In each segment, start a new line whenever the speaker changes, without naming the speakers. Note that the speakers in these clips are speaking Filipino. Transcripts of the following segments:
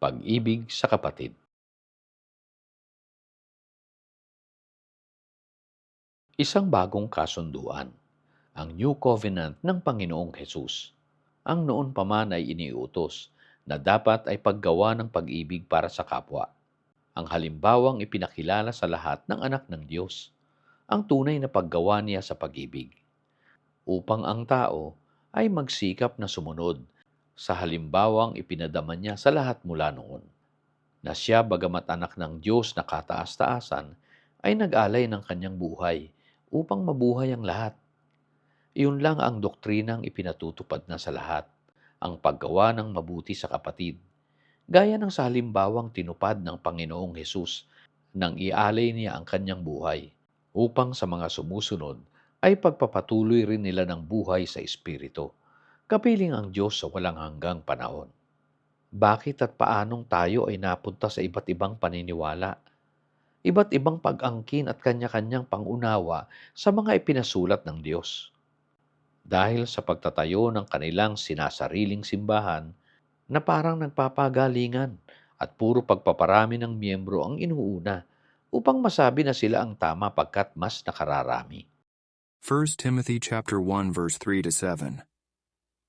Pag-ibig sa kapatid. Isang bagong kasunduan, ang New Covenant ng Panginoong Hesus. Ang noon pa man ay iniutos na dapat ay paggawa ng pag-ibig para sa kapwa. Ang halimbawang ipinakilala sa lahat ng anak ng Diyos, ang tunay na paggawa niya sa pag-ibig. Upang ang tao ay magsikap na sumunod sa halimbawang ipinadama niya sa lahat mula noon. Na siya bagamat anak ng Diyos na kataas-taasan ay nag-alay ng kanyang buhay upang mabuhay ang lahat. Iyon lang ang doktrinang ipinatutupad na sa lahat, ang paggawa ng mabuti sa kapatid. Gaya ng sa halimbawang tinupad ng Panginoong Hesus nang ialay niya ang kanyang buhay upang sa mga sumusunod ay pagpapatuloy rin nila ng buhay sa Espiritu, kapiling ang Diyos sa walang hanggang panahon. Bakit at paanong tayo ay napunta sa iba't ibang paniniwala? Iba't ibang pag-angkin at kanya-kanyang pangunawa sa mga ipinasulat ng Diyos. Dahil sa pagtatayo ng kanilang sinasariling simbahan na parang nagpapagalingan at puro pagpaparami ng miyembro ang inuuna upang masabi na sila ang tama pagkat mas nakararami.
1 Timothy chapter 1 verse 3 to 7.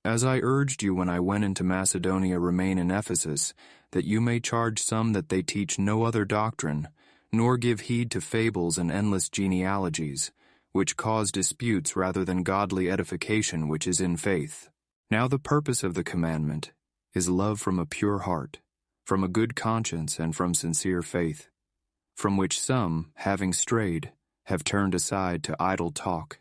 As I urged you when I went into Macedonia remain in Ephesus, that you may charge some that they teach no other doctrine, nor give heed to fables and endless genealogies, which cause disputes rather than godly edification which is in faith. Now the purpose of the commandment is love from a pure heart, from a good conscience and from sincere faith, from which some, having strayed, have turned aside to idle talk,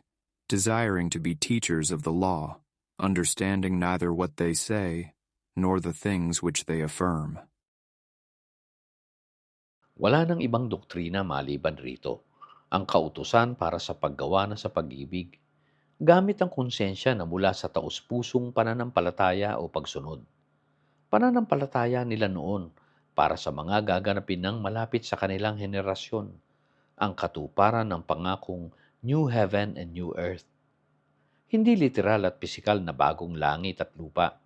desiring to be teachers of the law, understanding neither what they say nor the things which they affirm.
Wala nang ibang doktrina maliban rito. Ang kautusan para sa paggawa na sa pag-ibig. Gamit ang konsensya na mula sa taus-pusong pananampalataya o pagsunod. Pananampalataya nila noon para sa mga gaganapin ng malapit sa kanilang henerasyon. Ang katuparan ng pangakong New Heaven and New Earth. Hindi literal at pisikal na bagong langit at lupa,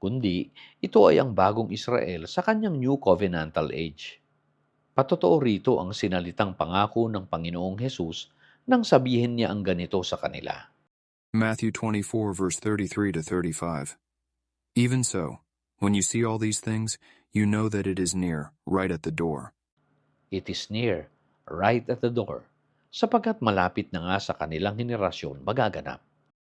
kundi ito ay ang bagong Israel sa kanyang New Covenantal Age. Patotoo rito ang sinalitang pangako ng Panginoong Hesus nang sabihin niya ang ganito sa kanila.
Matthew 24 verse 33 to 35. Even so, when you see all these things, you know that it is near, right at the door.
It is near, right at the door, sapagkat malapit na nga sa kanilang henerasyon magaganap.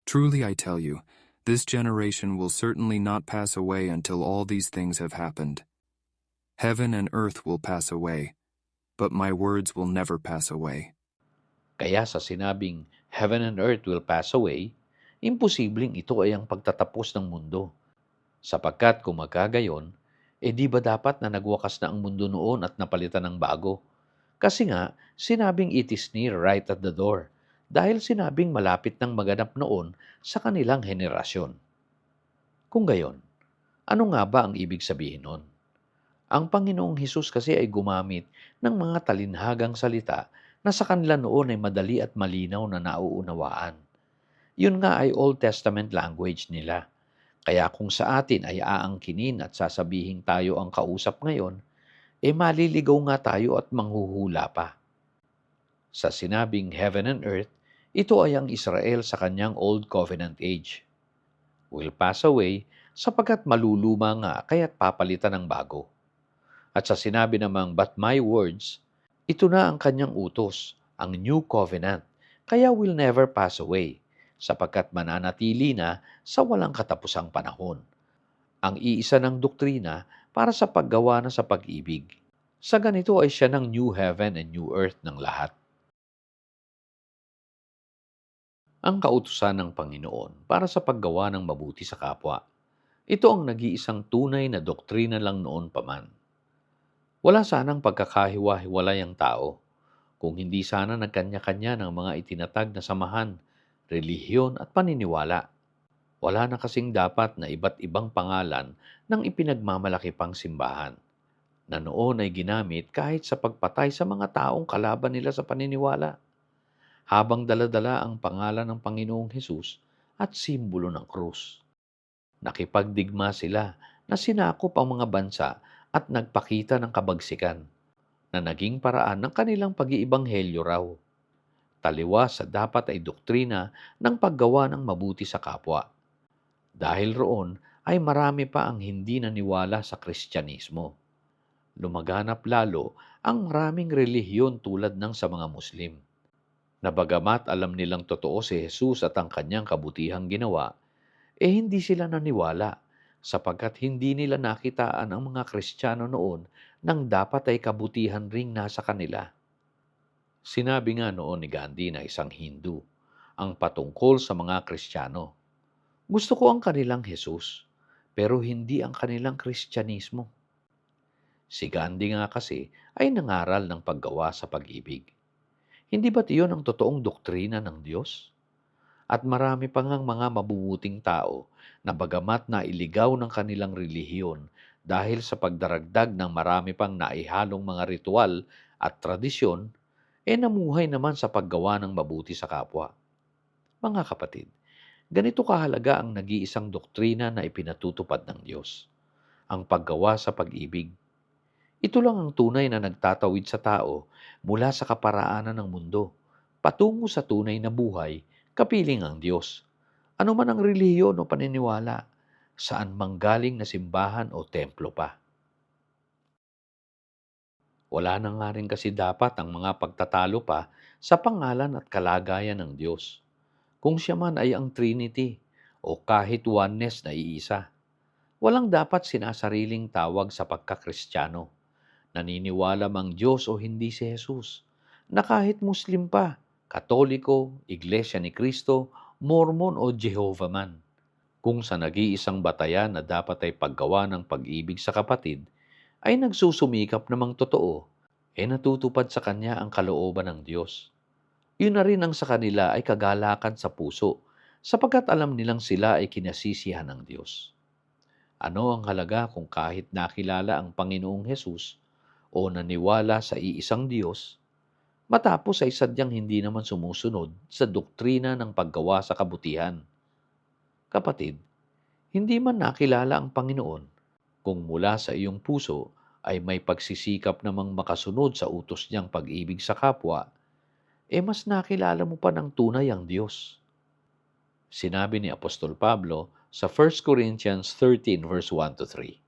Truly I tell you, this generation will certainly not pass away until all these things have happened. Heaven and earth will pass away, but my words will never pass away.
Kaya sa sinabing heaven and earth will pass away, imposibleng ito ay ang pagtatapos ng mundo. Sapagkat kung magkagayon, eh di ba dapat na nagwakas na ang mundo noon at napalitan ng bago? Kasi nga, sinabing it is near right at the door, dahil sinabing malapit ng maganap noon sa kanilang henerasyon. Kung gayon, ano nga ba ang ibig sabihin nun? Ang Panginoong Hesus kasi ay gumamit ng mga talinhagang salita na sa kanila noon ay madali at malinaw na nauunawaan. Yun nga ay Old Testament language nila. Kaya kung sa atin ay aangkinin at sasabihin tayo ang kausap ngayon, eh maliligaw nga tayo at manghuhula pa. Sa sinabing heaven and earth, ito ay ang Israel sa kanyang Old Covenant age. Will pass away sapagkat maluluma nga kaya't papalitan ng bago. At sa sinabi namang, but my words, ito na ang kanyang utos, ang new covenant, kaya will never pass away, sapagkat mananatili na sa walang katapusang panahon. Ang iisa ng doktrina para sa paggawa na sa pag-ibig. Sa ganito ay siya ng new heaven and new earth ng lahat. Ang kautusan ng Panginoon para sa paggawa ng mabuti sa kapwa. Ito ang nag-iisang tunay na doktrina lang noon paman. Wala sanang pagkakahiwa-hiwalay ang tao kung hindi sana nagkanya-kanya ng mga itinatag na samahan, relihiyon at paniniwala. Wala na kasing dapat na iba't ibang pangalan ng ipinagmamalaki pang simbahan na noon ay ginamit kahit sa pagpatay sa mga taong kalaban nila sa paniniwala. Habang daladala ang pangalan ng Panginoong Hesus at simbolo ng krus. Nakipagdigma sila na sinakop ang mga bansa at nagpakita ng kabagsikan na naging paraan ng kanilang pag-iibanghelyo raw. Taliwa sa dapat ay doktrina ng paggawa ng mabuti sa kapwa. Dahil roon ay marami pa ang hindi naniwala sa Kristyanismo. Lumaganap lalo ang maraming relihiyon tulad ng sa mga Muslim. Nabagamat alam nilang totoo si Jesus at ang kanyang kabutihang ginawa, eh hindi sila naniwala sapagkat hindi nila nakitaan ang mga Kristiyano noon nang dapat ay kabutihan ring nasa kanila. Sinabi nga noon ni Gandhi na isang Hindu ang patungkol sa mga Kristiyano. Gusto ko ang kanilang Jesus, pero hindi ang kanilang Kristyanismo. Si Gandhi nga kasi ay nangaral ng paggawa sa pag-ibig. Hindi ba't iyon ang totoong doktrina ng Diyos? At marami pa ngang mga mabubuting tao na bagamat na iligaw ng kanilang relihiyon dahil sa pagdaragdag ng marami pang naihalong mga ritual at tradisyon, e namuhay naman sa paggawa ng mabuti sa kapwa. Mga kapatid, ganito kahalaga ang nag-iisang doktrina na ipinatutupad ng Diyos, ang paggawa sa pag-ibig. Ito lang ang tunay na nagtatawid sa tao mula sa kaparaanan ng mundo, patungo sa tunay na buhay, kapiling ang Diyos. Ano man ang relihiyon o paniniwala, saan manggaling na simbahan o templo pa. Wala na nga rin kasi dapat ang mga pagtatalo pa sa pangalan at kalagayan ng Diyos. Kung siya man ay ang Trinity o kahit oneness na iisa, walang dapat sinasariling tawag sa pagkakristyano. Naniniwala mang Diyos o hindi si Jesus, na kahit Muslim pa, Katoliko, Iglesia ni Kristo, Mormon o Jehovah man. Kung sa nag-iisang batayan na dapat ay paggawa ng pag-ibig sa kapatid, ay nagsusumikap namang totoo, e natutupad sa kanya ang kalooban ng Diyos. Yun na rin ang sa kanila ay kagalakan sa puso, sapagkat alam nilang sila ay kinasisihan ng Diyos. Ano ang halaga kung kahit nakilala ang Panginoong Hesus o naniwala sa iisang Diyos, matapos ay sadyang hindi naman sumusunod sa doktrina ng paggawa sa kabutihan. Kapatid, hindi man nakilala ang Panginoon, kung mula sa iyong puso ay may pagsisikap namang makasunod sa utos niyang pag-ibig sa kapwa, e mas nakilala mo pa ng tunay ang Diyos. Sinabi ni Apostol Pablo sa 1 Corinthians 13 verse 1 to 3.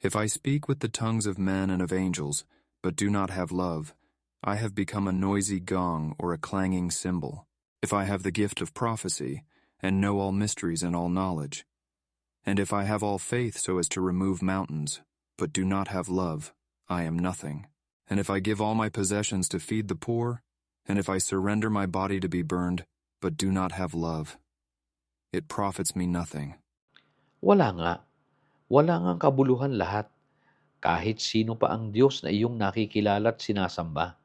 If I speak with the tongues of men and of angels, but do not have love, I have become a noisy gong or a clanging cymbal. If I have the gift of prophecy, and know all mysteries and all knowledge, and if I have all faith so as to remove mountains, but do not have love, I am nothing. And if I give all my possessions to feed the poor, and if I surrender my body to be burned, but do not have love, it profits me nothing.
Wala nga. Wala ngang kabuluhan lahat. Kahit sino pa ang Diyos na iyong nakikilala at sinasamba.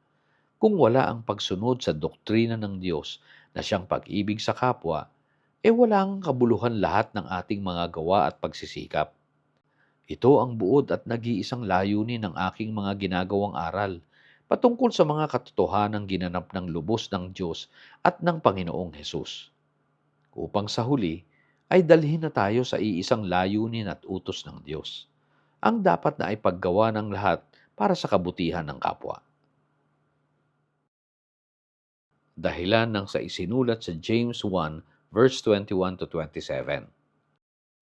Kung wala ang pagsunod sa doktrina ng Diyos na siyang pag-ibig sa kapwa, e wala ngang kabuluhan lahat ng ating mga gawa at pagsisikap. Ito ang buod at nag-iisang layunin ng aking mga ginagawang aral patungkol sa mga katotohanang ginanap ng lubos ng Diyos at ng Panginoong Hesus. Upang sa huli, ay dalhin na tayo sa iisang layunin at utos ng Diyos. Ang dapat na ay paggawa ng lahat para sa kabutihan ng kapwa. Dahilan ng sa isinulat sa James 1 verse 21 to 27.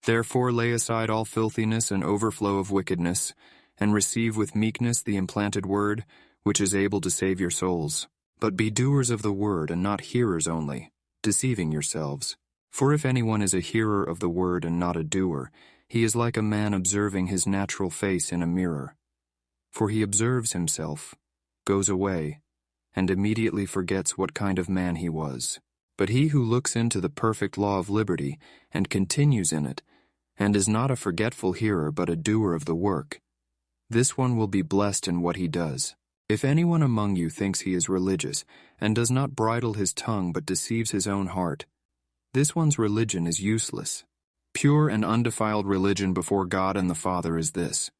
Therefore lay aside all filthiness and overflow of wickedness, and receive with meekness the implanted word, which is able to save your souls. But be doers of the word, and not hearers only, deceiving yourselves. For if anyone is a hearer of the word and not a doer, he is like a man observing his natural face in a mirror. For he observes himself, goes away, and immediately forgets what kind of man he was. But he who looks into the perfect law of liberty, and continues in it, and is not a forgetful hearer but a doer of the work, this one will be blessed in what he does. If anyone among you thinks he is religious, and does not bridle his tongue but deceives his own heart, this one's religion is useless. Pure and undefiled religion before God and the Father is this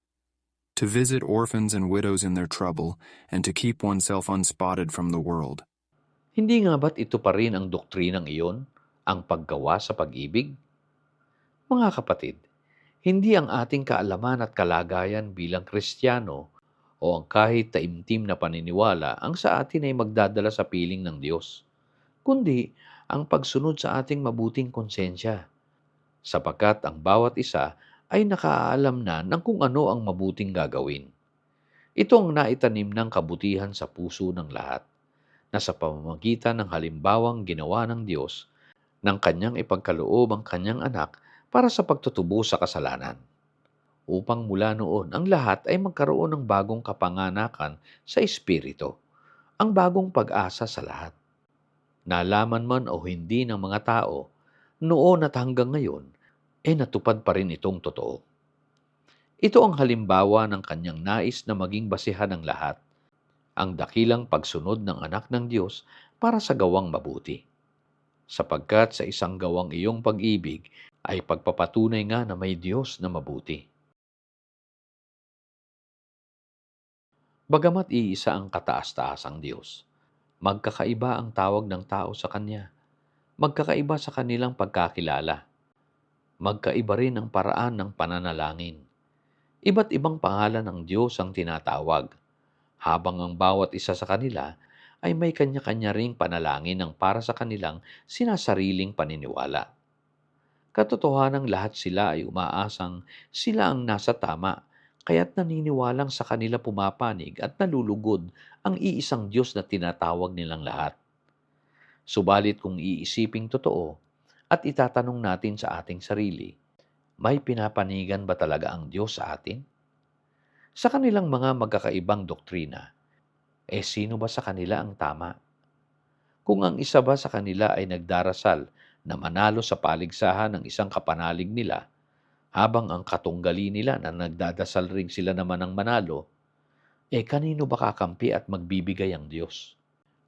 to visit orphans and widows in their trouble, and to keep oneself unspotted from the world.
Hindi nga ba't ito pa rin ang doktrinang iyon, ang paggawa sa pag-ibig? Mga kapatid, Hindi ang ating kaalaman at kalagayan bilang Kristiyano o ang kahit taimtim na paniniwala ang sa atin ay magdadala sa piling ng Diyos, kundi ang pagsunod sa ating mabuting konsensya, sapagkat ang bawat isa ay nakaalam na ng kung ano ang mabuting gagawin. Ito ang naitanim ng kabutihan sa puso ng lahat, na sa pamamagitan ng halimbawang ginawa ng Diyos, ng kanyang ipagkaloob ang kanyang anak para sa pagtutubo sa kasalanan. Upang mula noon ang lahat ay magkaroon ng bagong kapanganakan sa Espiritu, ang bagong pag-asa sa lahat. Nalaman man o hindi ng mga tao, noon at hanggang ngayon, eh natupad pa rin itong totoo. Ito ang halimbawa ng kanyang nais na maging basihan ng lahat, ang dakilang pagsunod ng anak ng Diyos para sa gawang mabuti. Sapagkat sa isang gawang iyong pag-ibig ay pagpapatunay nga na may Diyos na mabuti. Bagamat iisa ang kataas-taasang Diyos, magkakaiba ang tawag ng tao sa Kanya. Magkakaiba sa kanilang pagkakilala. Magkaiba rin ang paraan ng pananalangin. Iba't ibang pangalan ng Diyos ang tinatawag, habang ang bawat isa sa kanila ay may kanya-kanya ring panalangin ng para sa kanilang sinasariling paniniwala. Katotohanan lahat sila ay umaasang sila ang nasa tama, kaya't naniniwalang sa kanila pumapanig at nalulugod ang iisang Diyos na tinatawag nilang lahat. Subalit kung iisiping totoo at itatanong natin sa ating sarili, may pinapanigan ba talaga ang Diyos sa atin? Sa kanilang mga magkakaibang doktrina, eh sino ba sa kanila ang tama? Kung ang isa ba sa kanila ay nagdarasal na manalo sa paligsahan ng isang kapanalig nila, habang ang katunggali nila na nagdadasal ring sila naman ng manalo, eh kanino ba kakampi at magbibigay ang Diyos?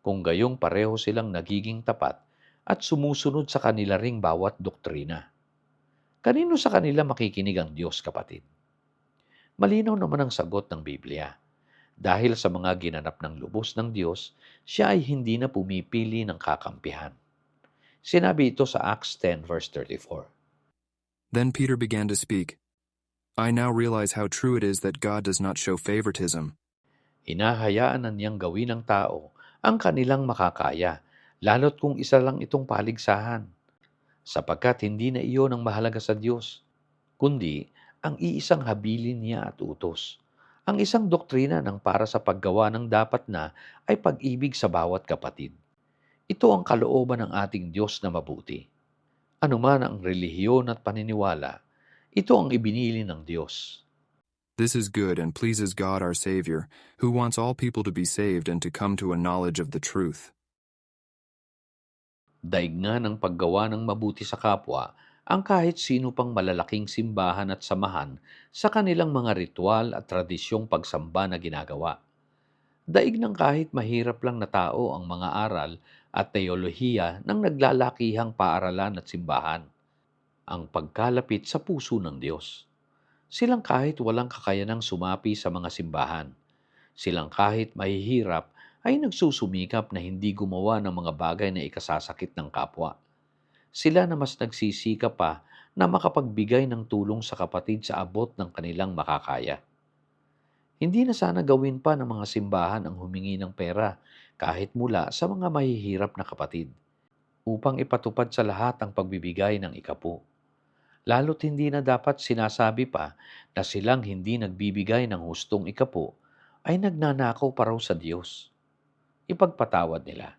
Kung gayong pareho silang nagiging tapat at sumusunod sa kanila ring bawat doktrina. Kanino sa kanila makikinig ang Diyos, kapatid? Malinaw naman ang sagot ng Biblia. Dahil sa mga ginanap ng lubos ng Diyos, siya ay hindi na pumipili ng kakampihan. Sinabi ito sa Acts 10 verse 34.
Then Peter began to speak. I now realize how true it is that God does not show favoritism.
Hinahayaan na niyang gawin ng tao ang kanilang makakaya, lalo't kung isa lang itong paligsahan. Sapagkat hindi na iyon ang mahalaga sa Diyos, kundi ang iisang habilin niya at utos. Ang isang doktrina ng para sa paggawa ng dapat na ay pag-ibig sa bawat kapatid. Ito ang kalooban ng ating Diyos na mabuti. Ano man ang relihiyon at paniniwala, ito ang ibinili ng Diyos.
This is good and pleases God our Savior, who wants all people to be saved and to come to a knowledge of the truth.
Daig nga ng paggawa ng mabuti sa kapwa ang kahit sino pang malalaking simbahan at samahan sa kanilang mga ritual at tradisyong pagsamba na ginagawa. Daig ng kahit mahirap lang na tao ang mga aral at teolohiya ng naglalakihang paaralan at simbahan. Ang pagkalapit sa puso ng Diyos. Silang kahit walang kakayanang sumapi sa mga simbahan. Silang kahit mahihirap ay nagsusumikap na hindi gumawa ng mga bagay na ikasasakit ng kapwa sila na mas nagsisikap pa na makapagbigay ng tulong sa kapatid sa abot ng kanilang makakaya. Hindi na sana gawin pa ng mga simbahan ang humingi ng pera kahit mula sa mga mahihirap na kapatid upang ipatupad sa lahat ang pagbibigay ng ikapu. Lalo't hindi na dapat sinasabi pa na silang hindi nagbibigay ng hustong ikapu ay nagnanakaw pa raw sa Diyos. Ipagpatawad nila.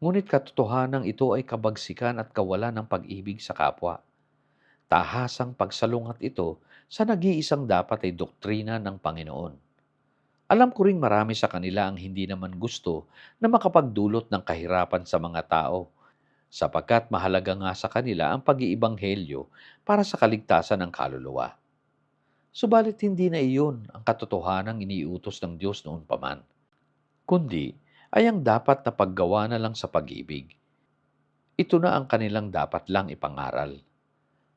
Ngunit katotohanan ito ay kabagsikan at kawalan ng pag-ibig sa kapwa. Tahasang pagsalungat ito sa nag-iisang dapat ay doktrina ng Panginoon. Alam ko ring marami sa kanila ang hindi naman gusto na makapagdulot ng kahirapan sa mga tao, sapagkat mahalaga nga sa kanila ang pag-iibanghelyo para sa kaligtasan ng kaluluwa. Subalit hindi na iyon ang katotohanang iniutos ng Diyos noon paman, kundi ay ang dapat na paggawa na lang sa pag-ibig. Ito na ang kanilang dapat lang ipangaral.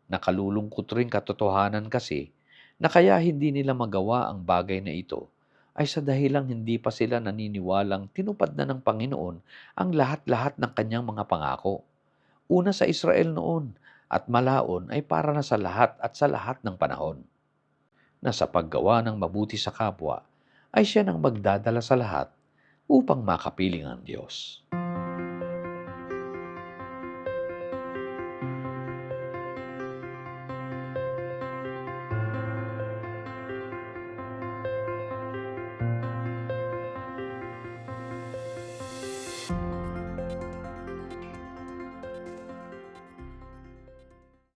Nakalulungkot rin katotohanan kasi na kaya hindi nila magawa ang bagay na ito ay sa dahilang hindi pa sila naniniwalang tinupad na ng Panginoon ang lahat-lahat ng kanyang mga pangako. Una sa Israel noon at malaon ay para na sa lahat at sa lahat ng panahon. Na sa paggawa ng mabuti sa kapwa ay siya nang magdadala sa lahat upang makapiling ang Diyos.